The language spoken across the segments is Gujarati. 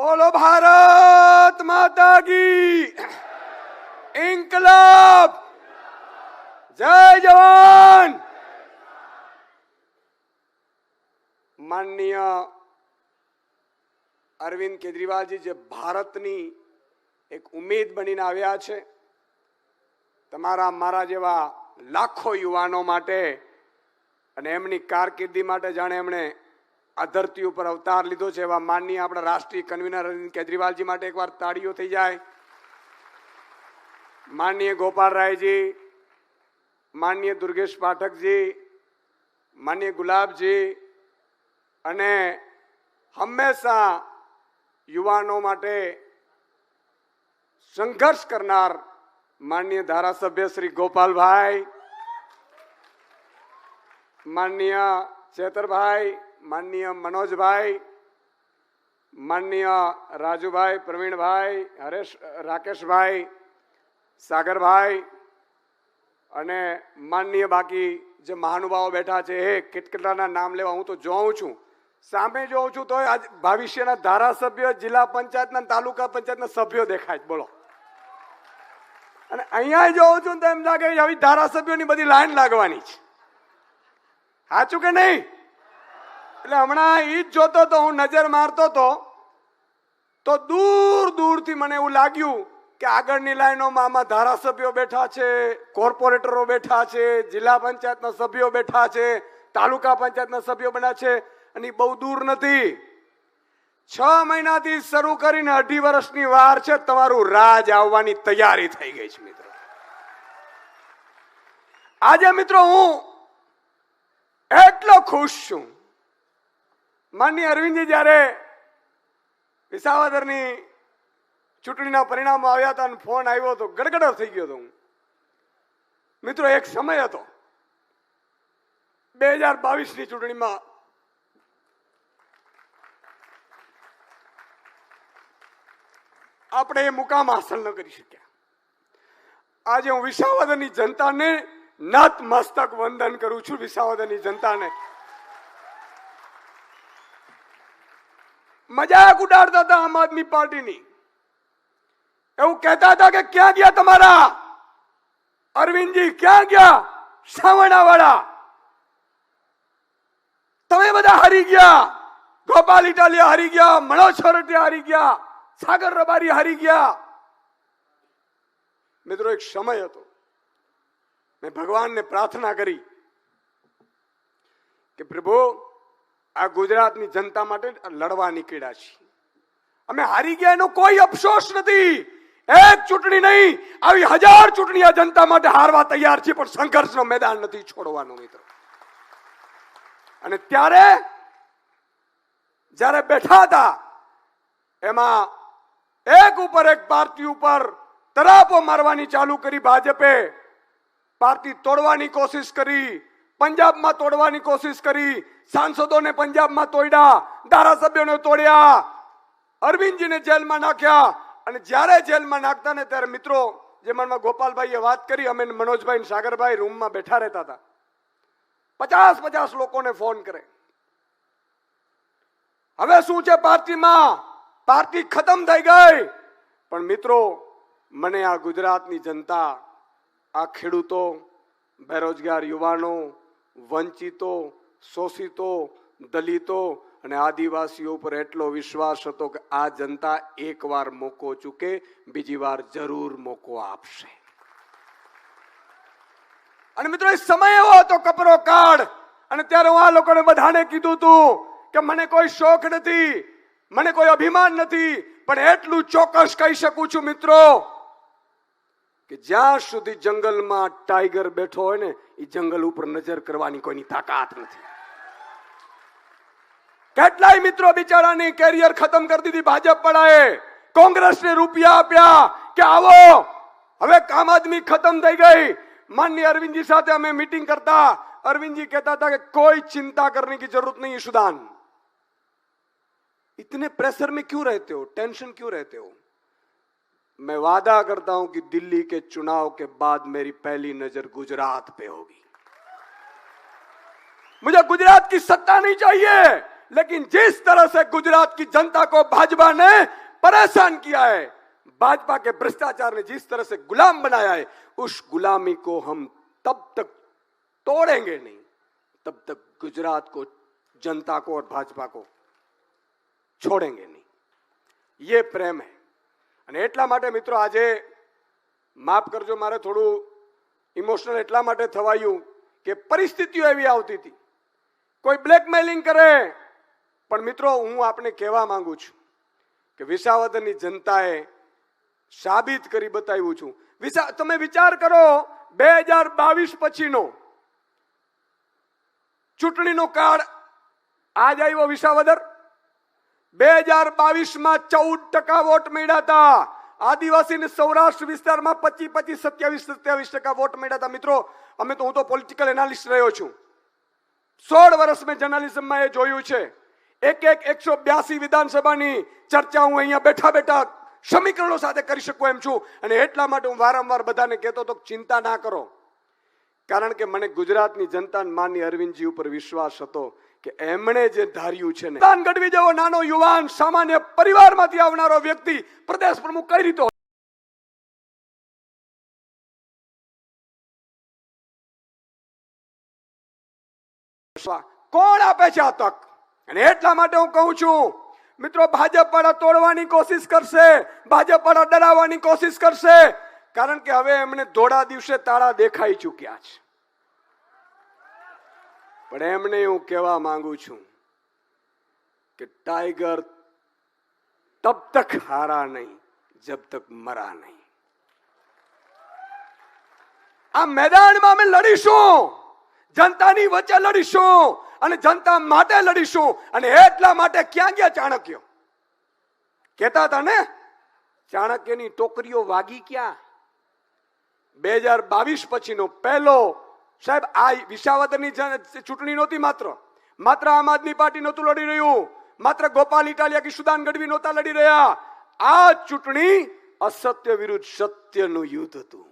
બોલો ભારત માતા કી. ઇન્કલાબ. જય જવાન. માનનીય અરવિંદ કેજરીવાલજી, જે ભારતની એક ઉમેદ બનીને આવ્યા છે, તમારા મારા જેવા લાખો યુવાનો માટે અને એમની કારકિર્દી માટે જાણે એમણે આ ધરતી ઉપર અવતાર લીધો છે એવા માનનીય આપણા રાષ્ટ્રીય કન્વીનર અરવિંદ કેજરીવાલજી માટે એકવાર તાળીઓ થઈ જાય. માનનીય ગોપાલ રાયજી, માનનીય દુર્ગેશ પાઠકજી, માનનીય ગુલાબજી અને હંમેશા યુવાનો માટે સંઘર્ષ કરનાર માનનીય ધારાસભ્ય શ્રી ગોપાલભાઈ, માનનીય ચેતરભાઈ માનનીય મનોજભાઈ, માનનીય રાજુભાઈ, પ્રવીણભાઈ, હરેશ, રાકેશભાઈ, સાગરભાઈ અને માનનીય બાકી જે મહાનુભાવો બેઠા છે, એ કેટલાના નામ લેવા હું તો જોઉં છું. સામે જોઉં છું તો આજ ભવિષ્યના ધારાસભ્ય, જિલ્લા પંચાયતના તાલુકા પંચાયતના સભ્યો દેખાય બોલો. અને અહીંયા જોઉં છું તો એમ લાગે આવી ધારાસભ્યોની બધી લાઈન લાગવાની છે. સાચું કે નહીં? એટલે હમણાં એ જ જોતો તો, હું નજર મારતો તો તો દૂર દૂરથી મને એવું લાગ્યું કે આગળની લાઈનોમાં આમાં ધારાસભ્યો બેઠા છે, કોર્પોરેટરો બેઠા છે, જિલ્લા પંચાયતના સભ્યો બેઠા છે, તાલુકા પંચાયતના સભ્યો બન્યા છે, અને બહુ દૂર નથી. છ મહિનાથી શરૂ કરીને અઢી વર્ષની વાર છે તમારું રાજ આવવાની તૈયારી થઈ ગઈ છે, મિત્રો. આજે, મિત્રો, હું એટલો ખુશ છું માનની અરવિંદજી જ્યારે વિસાવદરની ચૂંટણીના પરિણામો આવ્યા હતા અને ફોન આવ્યો હતો ગડગડ થઈ ગયો હતો હું. મિત્રો, એક સમય હતો. બે હજાર બાવીસની ચૂંટણીમાં આપણે એ મુકામ હાંસલ ન કરી શક્યા. આજે હું વિસાવદરની જનતાને નત મસ્તક વંદન કરું છું, વિસાવદરની જનતાને. મજાક ઉડાડતા હતા આમ આદમી પાર્ટીની એવું કહેતા હતા કે ક્યાં ગયા તમારા અરવિંદજી ક્યાં ગયા સાવણા વાળા તમે બધા હારી ગયા ગોપાલ ઇટાલિયા હારી ગયા મનોજ છોરટિયા હારી ગયા સાગર રબારી હારી ગયા મિત્રો એક સમય હતો। મેં ભગવાનને પ્રાર્થના કરી કે પ્રભુ આ ગુજરાતની જનતા માટે લડવા નીકળ્યા છીએ. અમે હારી ગયા એનો કોઈ અફસોસ નથી. એક ચૂંટણી નહીં, આવી હજાર ચૂંટણી આ જનતા માટે હારવા તૈયાર છે પણ સંઘર્ષનો મેદાન નથી છોડવાનો મિત્રો. અને ત્યારે જ્યારે બેઠા હતા, એમાં એક ઉપર એક પાર્ટી ઉપર તરાપો મારવાની ચાલુ કરી ભાજપે. પાર્ટી તોડવાની કોશિશ કરી. પંજાબમાં તોડવાની કોશિશ કરી. સાંસદોને પંજાબમાં તોડ્યા, ધારાસભ્યોને તોડ્યા, અરવિંદજીને જેલમાં નાખ્યા. અને જ્યારે જેલમાં નાખતા ને ત્યારે મિત્રો, જે મનમાં ગોપાલભાઈએ વાત કરી, અમે મનોજભાઈ સાગરભાઈ રૂમમાં બેઠા રહેતા હતા. પચાસ પચાસ લોકોને ફોન કરે. હવે શું છે પાર્ટીમાં? પાર્ટી ખતમ થઈ ગઈ. પણ મિત્રો, મને આ ગુજરાતની જનતા, આ ખેડૂતો, બેરોજગાર યુવાનો વંચિતો, શોષિતો, દલિતો અને આદિવાસીઓ પર એટલો વિશ્વાસ હતો કે આ જનતા એકવાર મોકો ચૂકે, બીજી વાર જરૂર મોકો આપશે. અને મિત્રો, એ સમય એવો હતો કપરો કાળ. અને ત્યારે હું આ લોકોને બધાને કીધું તું કે મને કોઈ શોખ નથી, મને કોઈ અભિમાન નથી, પણ એટલું ચોક્કસ કહી શકું છું મિત્રો કે જ્યાં સુધી જંગલમાં ટાઈગર બેઠો હોય ને એ જંગલ ઉપર નજર કરવાની કોઈની તાકાત નથી કેટલાય મિત્રો બિચારાની કેરિયર ખતમ કરી દીધી ભાજપ પડાએ કોંગ્રેસને રૂપિયા આપ્યા કે આવો હવે કામ આદમી ખતમ થઈ ગઈ માનની અરવિંદજી સાથે અમે मीटिंग करता अरविंद जी कहता था कि कोई चिंता करने की जरूरत नहीं है सुदान इतने प्रेशर में क्यों रहते हो टेंशन क्यों रहते हो मैं वादा करता हूँ कि दिल्ली के चुनाव के बाद मेरी पहली नज़र गुजरात पे होगी। मुझे गुजरात की सत्ता नहीं चाहिए, लेकिन जिस तरह से गुजरात की जनता को भाजपा ने परेशान किया है, भाजपा के भ्रष्टाचार ने जिस तरह से गुलाम बनाया है, उस गुलामी को हम तब तक तोड़ेंगे नहीं, तब तक गुजरात को, जनता को और भाजपा को छोड़ेंगे नहीं। ये प्रेम है। અને એટલા માટે મિત્રો આજે માફ કરજો, મારે થોડું ઇમોશનલ એટલા માટે થવાયું કે પરિસ્થિતિઓ એવી આવતી હતી. કોઈ બ્લેકમેલિંગ કરે, પણ મિત્રો હું આપને કહેવા માંગુ છું કે વિસાવદરની જનતાએ સાબિત કરી બતાવ્યું છું. વિસા, તમે વિચાર કરો, બે હજાર બાવીસ પછીનો ચૂંટણીનો કાળ આજ આવ્યો વિસાવદર. બે હજાર બાવીસમાં ચૌદ ટકા વોટ મળ્યા હતા. આદિવાસી સૌરાષ્ટ્ર વિસ્તારમાં પચીસ પચીસ, સત્યાવીસ સત્યાવીસ ટકા વોટ મળ્યા હતા. મિત્રો, અમે તો હું તો પોલિટિકલ એનાલિસ્ટ રહ્યો છું. સોળ વર્ષ મેં જર્નાલિઝમમાં એ જોયું છે. એક એક એકસો બ્યાસી વિધાનસભાની ચર્ચા હું અહીંયા બેઠા બેઠા સમીકરણો સાથે કરી શકું એમ છું. અને એટલા માટે હું વારંવાર બધાને કહેતો તો ચિંતા ના કરો. કારણ કે મને ગુજરાતની જનતા માની અરવિંદજી ઉપર વિશ્વાસ હતો. કે એમણે જે ધાર્યું છે ને, દાન ગઢવી જેવો નાનો યુવાન સામાન્ય પરિવારમાંથી આવનારો વ્યક્તિ પ્રદેશ પ્રમુખ કઈ રીતે કોણ આપે છે આ તક? અને એટલા માટે હું કહું છું, મિત્રો ભાજપ વાળા તોડવાની કોશિશ કરશે ભાજપ વાળા ડરાવવાની કોશિશ કરશે, કારણ કે હવે એમને ધોળા દિવસે તાળા દેખાઈ ચૂક્યા છે. પણ એમને હું કહેવા માંગુ છું કે ટાઈગર તબ તક હારા નહીં, જબ તક મરા નહીં. આ મેદાનમાં અમે લડીશું, જનતાની વચ્ચે લડીશું અને જનતા માટે લડીશું અને એટલા માટે ક્યાં ગયા ચાણક્ય? કહેતા હતા ને, ચાણક્યની ટોકરીઓ વાગી ક્યાં? બે હજાર બાવીસ પછીનો પહેલો સાહેબ, આ વિસાવદરની ચૂંટણી નહોતી માત્ર. માત્ર આમ આદમી પાર્ટી નહોતું લડી રહ્યું. માત્ર ગોપાલ ઇટાલિયા કે સુદાન ગઢવી નહોતા લડી રહ્યા. આ ચૂંટણી અસત્ય વિરુદ્ધ સત્યનું યુદ્ધ હતું.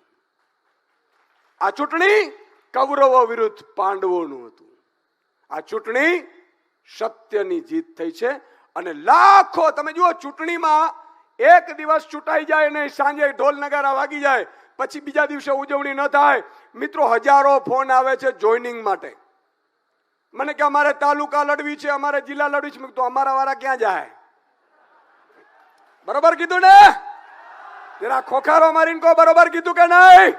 આ ચૂંટણી કૌરવો વિરુદ્ધ પાંડવોનું હતું. આ ચૂંટણી સત્યની જીત થઈ છે અને લાખો, તમે જુઓ, ચૂંટણીમાં એક દિવસ ચૂંટાઈ જાય નહીં સાંજે ઢોલ નગારા વાગી જાય. પછી બીજા દિવસે ઉજવણી ન થાય મિત્રો હજારો ફોન આવે છે જોઈનિંગ માટે મને કે અમારે તાલુકા લડવી છે અમારે જિલ્લા લડવી છે મેં કીધું, તો અમારા વાળા ક્યાં જાય બરોબર કીધું ને જરા ખોખારો મારીને કહો બરોબર કીધું કે નહીં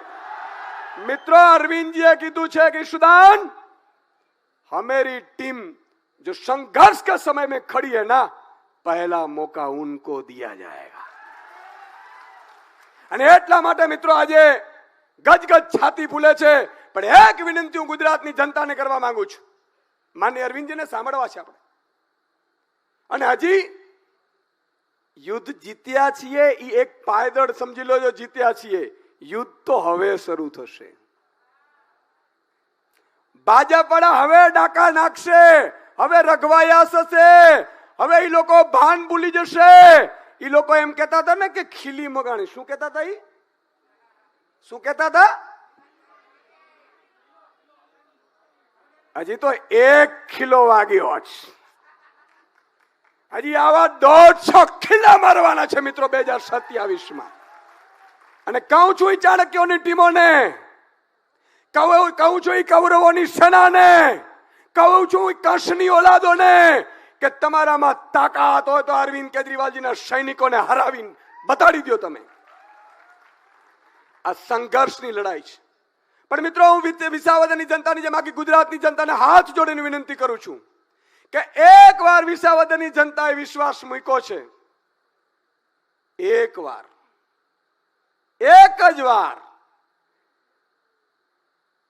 મિત્રો अरविंदजीए કીધું છે કે सुदान हमारी टीम जो संघर्ष के समय में खड़ी है ना पहला मौका उनको दिया जाएगा અને એટલા માટે મિત્રો આજે ગજગજ છાતી ફૂલે છે. પણ એક વિનંતી હું ગુજરાતની જનતાને કરવા માંગુ છું. માન્ય અરવિંદજીને સાંભળવા છે આપણે. અને હજી યુદ્ધ જીત્યા છીએ એ એક પાયદળ સમજી લો જો જીત્યા છીએ. યુદ્ધ તો હવે શરૂ થશે. ભાજપવાળા હવે ડાકા નાખશે. હવે રઘવાયા હશે હવે એ લોકો ભાન ભૂલી જશે. એ લોકો એમ કહેતા હતા ને કે ખીલી મગાણી. શું કહેતા હતા એ શું કહેતા હતા? હજી તો એક કિલો વાગ્યો છે હજી આવા દોઢસો ખીલા મારવાના છે મિત્રો બે હજાર સત્યાવીસમાં અને કહું છું ચાણક્યોની ટીમોને, કહું છું કૌરવોની સેનાને, કહું છું ઈ કંસની ઓલાદોને કે તમારામાં તાકાત હોય તો અરવિંદ કેજરીવાલજીના સૈનિકોને હરાવીને બતાડી દો તમે. આ સંઘર્ષની લડાઈ છે. પણ મિત્રો, હું વિસાવદરની જનતાની જેમ આખી ગુજરાતની જનતાને હાથ જોડીને વિનંતી કરું છું કે એક વાર વિસાવદરની જનતાએ વિશ્વાસ મૂક્યો છે. એક વાર એક જ વાર.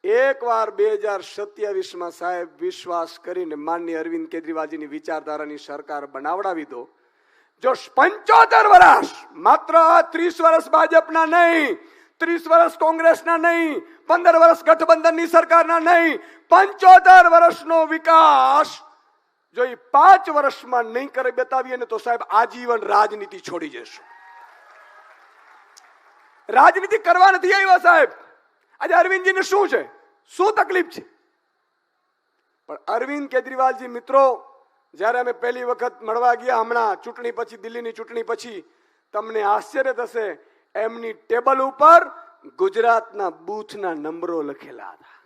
એક વાર બે હજાર સત્યાવીસમાં સાહેબ વિશ્વાસ કરીને માન્ય અરવિંદ કેજરીવાલજીની વિચારધારાની સરકાર બનાવડાવી દો. જો પંચોતેર વર્ષ, માત્ર ત્રીસ વર્ષ ભાજપના નહીં, ત્રીસ વર્ષ કોંગ્રેસના નહીં, પંદર વર્ષ ગઠબંધનની સરકારના નહીં, પંચોતેર વર્ષનો વિકાસ જો એ પાંચ વર્ષમાં નહીં કરે બતાવીએ ને તો સાહેબ આજીવન રાજનીતિ છોડી જશું. રાજનીતિ કરવા નથી આવ્યા સાહેબ. આજે અરવિંદજીને શું છે? શું તકલીફ છે? પણ અરવિંદ કેજરીવાલજી, મિત્રો, જ્યારે અમે પહેલી વખત મળવા ગયા હમણાં, ચૂંટણી પછી, દિલ્હીની ચૂંટણી પછી, તમને આશ્ચર્ય થશે, એમની ટેબલ ઉપર ગુજરાતના બૂથના નંબરો લખેલા હતા.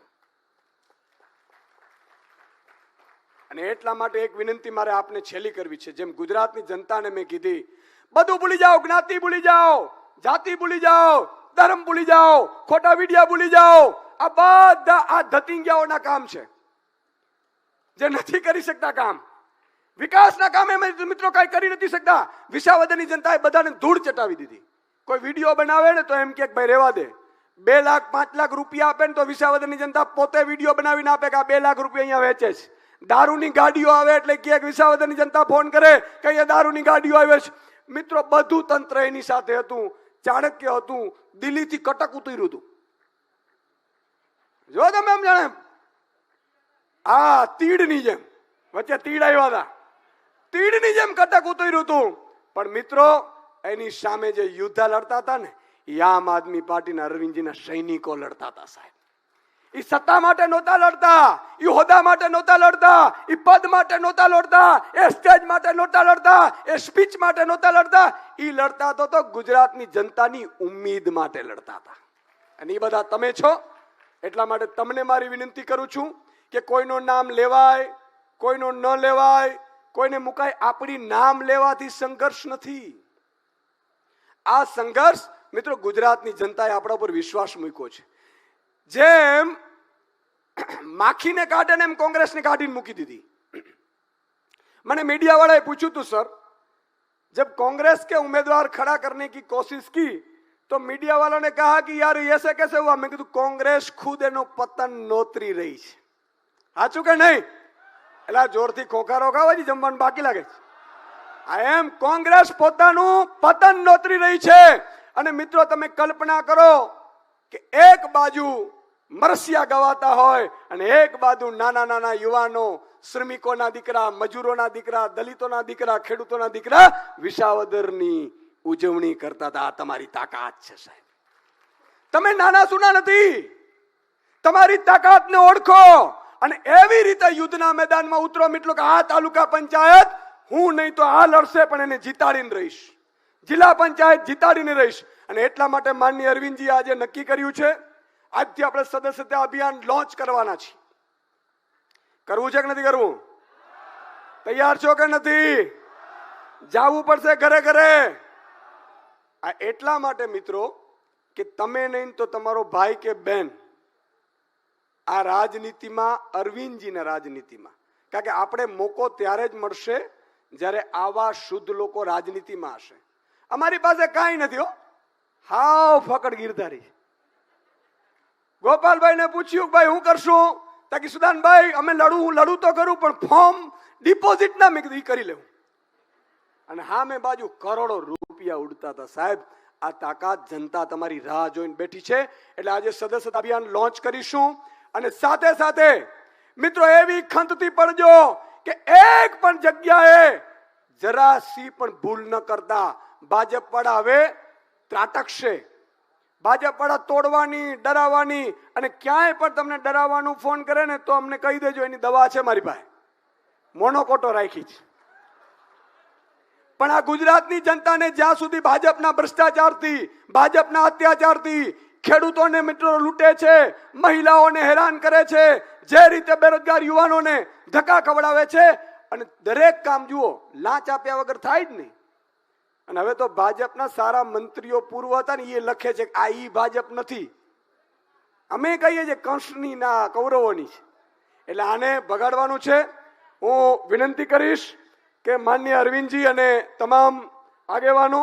અને એટલા માટે એક વિનંતી મારે આપને છેલ્લી કરવી છે. જેમ ગુજરાતની જનતાને મેં કીધી, બધું ભૂલી જાઓ, જ્ઞાતિ ભૂલી જાઓ, જાતિ ભૂલી જાઓ ધર્મ ભૂલી જાઓ, ખોટા વિડિયા ભૂલી જાઓ. આ બધા આ ધતિંગ્યાઓના કામ છે. જે નથી કરી શકતા કામ. વિકાસના કામે મિત્રો કઈ કરી નથી શકતા. વિસાવદરની જનતાએ બધાને ધૂળ ચટાવી દીધી. કોઈ વીડિયો બનાવે ને તો એમ કે ભાઈ રેવા દે. બે લાખ, પાંચ લાખ રૂપિયા આપે ને તો વિસાવદરની જનતા પોતે વીડિયો બનાવીને આપે કે આ બે લાખ રૂપિયા અહીંયા વેચે છે. દારૂની ગાડીઓ આવે એટલે કે વિસાવદરની જનતા ફોન કરે કે અહીંયા દારૂની ગાડીઓ આવે છે. મિત્રો, બધું તંત્ર એની સાથે હતું. ચાણક્ય હતું, દિલ્હીથી કટક ઉતર્યું હતું. જો તમે એમ જાણે આ તીડની જેમ, વચ્ચે તીડ આવ્યા હતા. તીડની જેમ કટક ઉતર્યું હતું. પણ મિત્રો, એની સામે જે યુદ્ધ લડતા હતા ને, એ આમ આદમી પાર્ટીના અરવિંદજીના સૈનિકો લડતા હતા સાહેબ. એ સત્તા માટે નહોતા લડતા એ હોદ્દા માટે નહોતા લડતા એ પદ માટે નહોતા લડતા, એ સ્ટેજ માટે નહોતા લડતા, એ સ્પીચ માટે નહોતા લડતા. એ લડતા તો તો ગુજરાતની જનતાની ઉમ્મીદ માટે લડતા હતા. અને એ બધા તમે છો, એટલા માટે તમને મારી વિનંતી કરું છું કે કોઈનું નામ લેવાય, કોઈનું ન લેવાય, કોઈને મુકાય, આપણી નામ લેવાથી સંઘર્ષ નથી. આ સંઘર્ષ મિત્રો ગુજરાતની જનતાએ આપણા ઉપર વિશ્વાસ મૂક્યો છે. જેમ માખીને કાઢે ને એમ કોંગ્રેસને કાઢીને મૂકી દીધી मैंने मीडिया वाले पूछू तो सर जब कांग्रेस के उम्मीदवार खड़ा करने की कोशिश की तो मीडिया वालों ने कहा कि यार ये ऐसे कैसे हुआ मैं કીધું કોંગ્રેસ ખુદ એનો પતન નોતરી રહી છે સાચું કે નહીં એટલે જોરથી ખોખારો ખાવાથી જમવાનું બાકી લાગે છે આ એમ કોંગ્રેસ પોતાનું પતન નોતરી રહી છે અને મિત્રો તમે કલ્પના કરો કે એક બાજુ મરસિયા ગવાતા હોય અને એક બાજુ નાના નાના યુવાનો, શ્રમિકોના દીકરા, મજૂરોના દીકરા, દલિતોના દીકરા, ખેડૂતોના દીકરા વિસાવદરની ઉજવણી કરતા હતા. આ તમારી તાકાત છે સાહેબ. તમે નાના સુના નથી. તમારી તાકાતને ઓળખો અને એવી રીતે યુદ્ધના મેદાનમાં ઉતરો મિત્રો કે આ તાલુકા પંચાયત હું નહીં તો આ લડશે પણ એને જીતાડીને રહીશ. જિલ્લા પંચાયત જીતાડીને રહીશ. અને એટલા માટે માનની અરવિંદજી આજે નક્કી કર્યું છે, આજથી આપણે સદસ્યતા અભિયાન લોન્ચ કરવાના છીએ. કરવું છે કે નથી કરવું? તૈયાર છો કે નથી? જાવું પડશે ઘરે ઘરે. આ એટલા માટે મિત્રો કે તમે નહીં તો તમારો ભાઈ કે બેન આ રાજનીતિમાં, અરવિંદજીના રાજનીતિમાં. કારણ કે આપણે મોકો ત્યારે જ મળશે જ્યારે આવા શુદ્ધ લોકો રાજનીતિમાં હશે. અમારી પાસે કાંઈ નથી હો. હાવ ફકડ ગીરધારી. ગોપાલભાઈને પૂછ્યું ભાઈ, હું કરશું? તાકી સુદાનભાઈ, અમે લડું લડું તો કરું, પણ ફોર્મ ડિપોઝિટ ના મેં કરી લેવું. અને હા મેં બાજુ કરોડો રૂપિયા ઉડતા હતા. સાહેબ, આ તાકાત જનતા તમારી રાહ જોઈને બેઠી છે. એટલે આજે સદસ્યતા અભિયાન લોન્ચ કરીશું. અને સાથે સાથે, મિત્રો, એવી ખંતથી પડજો કે એક પણ જગ્યાએ જરા સી પણ ભૂલ ન કરતા. ભાજપ વાળા હવે ત્રાટકશે. ભાજપ વાળા તોડવાની, ડરાવવાની અને ક્યાંય પણ તમને ડરાવવાનું ફોન કરે ને તો અમને કહી દેજો એની દવા છે મારી પાસે. મોનોકોટો રાખી છે. પણ આ ગુજરાતની જનતાને જ્યાં સુધી ભાજપના ભ્રષ્ટાચારથી, ભાજપના અત્યાચારથી ખેડૂતોને મિત્રો લૂંટે છે, મહિલાઓને હેરાન કરે છે, જે રીતે બેરોજગાર યુવાનોને ધક્કા ખવડાવે છે અને દરેક કામ જુઓ, લાંચ આપ્યા વગર થાય જ નહીં. અને હવે તો ભાજપના સારા મંત્રીઓ પૂર્વ હતા ને, એ લખે છે કે આ ઈ ભાજપ નથી. અમે કહીએ છીએ કંસની ના કૌરવોની છે. એટલે આને બગાડવાનું છે. હું વિનંતી કરીશ કે માન્ય અરવિંદજી અને તમામ આગેવાનો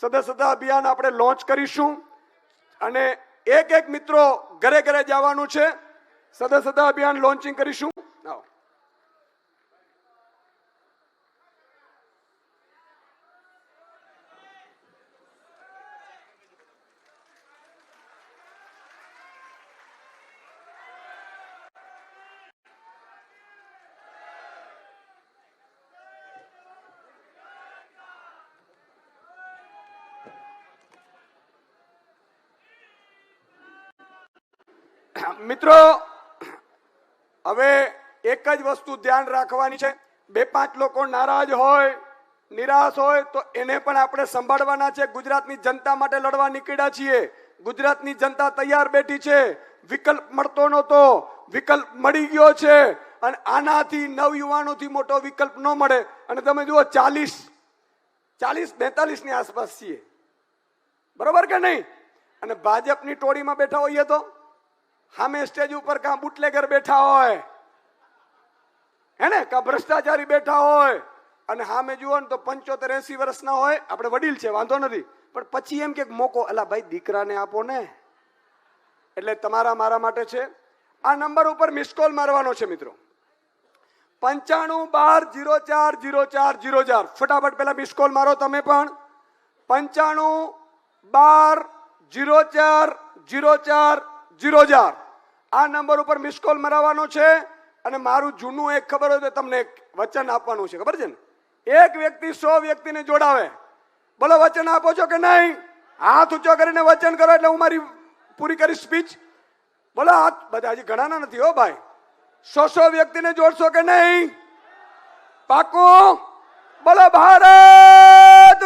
સદસ્યતા અભિયાન આપણે લોન્ચ કરીશું. અને એક એક મિત્રો ઘરે ઘરે જવાનું છે. સદસ્યતા અભિયાન લોન્ચિંગ કરીશું આવો મિત્રો, હવે એક જ વસ્તુ ધ્યાન રાખવાની છે. બે પાંચ લોકો નારાજ હોય, નિરાશ હોય, તો એને પણ આપણે સંભાળવાના છે. ગુજરાતની જનતા માટે લડવા નીકળ્યા છીએ. ગુજરાતની જનતા તૈયાર બેઠી છે. વિકલ્પ મળતો નહોતો. વિકલ્પ મળી ગયો છે. અને આનાથી નવયુવાનોથી મોટો વિકલ્પ ન મળે. અને તમે જુઓ, ચાલીસ ચાલીસ, બેતાલીસની આસપાસ છીએ. બરોબર કે નહીં? અને ભાજપની ટોળીમાં બેઠા હોઈએ તો? સામે સ્ટેજ ઉપર કાં બુટલેગર બેઠા હોય? હે ને ભ્રષ્ટાચારી બેઠા હોય? અને સામે જુઓ ને તો પંચોતેર એસી વર્ષના હોય. આપણે વડીલ છે, વાંધો નથી. પણ પછી એમ કે મોકો, અલા ભાઈ, દીકરાને આપો ને. એટલે તમારા મારા માટે છે. આ નંબર ઉપર મિસ કોલ મારવાનો છે, મિત્રો. પંચાણું બાર જીરો ચાર જીરો ચાર જીરો ચાર. ફટાફટ પેલા મિસ કોલ મારો તમે પણ. પંચાણું બાર જીરો ચાર જીરો ચાર જીરો ચાર આ નંબર ઉપર મિસ કોલ મરાવવાનો છે અને મારું જૂનું એક ખબર હોય તો તમને એક વચન આપવાનું છે. ખબર છે ને? એક વ્યક્તિ સો વ્યક્તિને જોડાવે. બોલો વચન આપો છો કે નહીં, હાથ ઊંચો કરીને વચન કરો એટલે હું મારી પૂરી કરી સ્પીચ બોલો હાથ બધા હજી ઘણાના નથી હો ભાઈ. સો સો વ્યક્તિને જોડશો કે નહીં? પાકું? બોલો ભારત